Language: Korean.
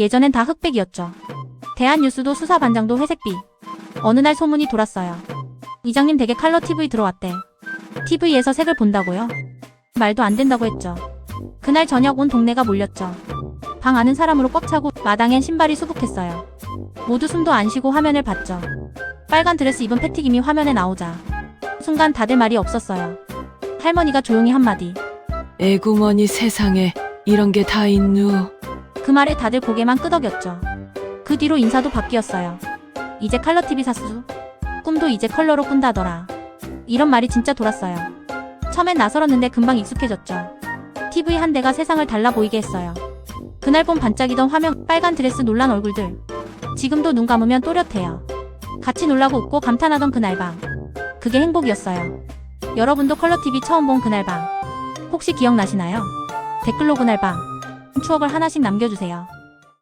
예전엔 다 흑백이었죠. 대한뉴스도 수사반장도 회색비. 어느 날 소문이 돌았어요. 이장님 댁에 칼러 TV 들어왔대. TV에서 색을 본다고요? 말도 안 된다고 했죠. 그날 저녁 온 동네가 몰렸죠. 방 안은 사람으로 꽉 차고 마당엔 신발이 수북했어요. 모두 숨도 안 쉬고 화면을 봤죠. 빨간 드레스 입은 패티김이 화면에 나오자 순간 다들 말이 없었어요. 할머니가 조용히 한마디. 애구머니 세상에 이런 게 다 있누. 그 말에 다들 고개만 끄덕였죠. 그 뒤로 인사도 바뀌었어요. 이제 칼러 TV 사수. 꿈도 이제 컬러로 꾼다더라. 이런 말이 진짜 돌았어요. 처음엔 낯설었는데 금방 익숙해졌죠. TV 한 대가 세상을 달라 보이게 했어요. 그날 본 반짝이던 화면, 빨간 드레스 놀란 얼굴들. 지금도 눈 감으면 또렷해요. 같이 놀라고 웃고 감탄하던 그날 밤. 그게 행복이었어요. 여러분도 컬러 TV 처음 본 그날 밤. 혹시 기억나시나요? 댓글로 그날 밤. 추억을 하나씩 남겨주세요.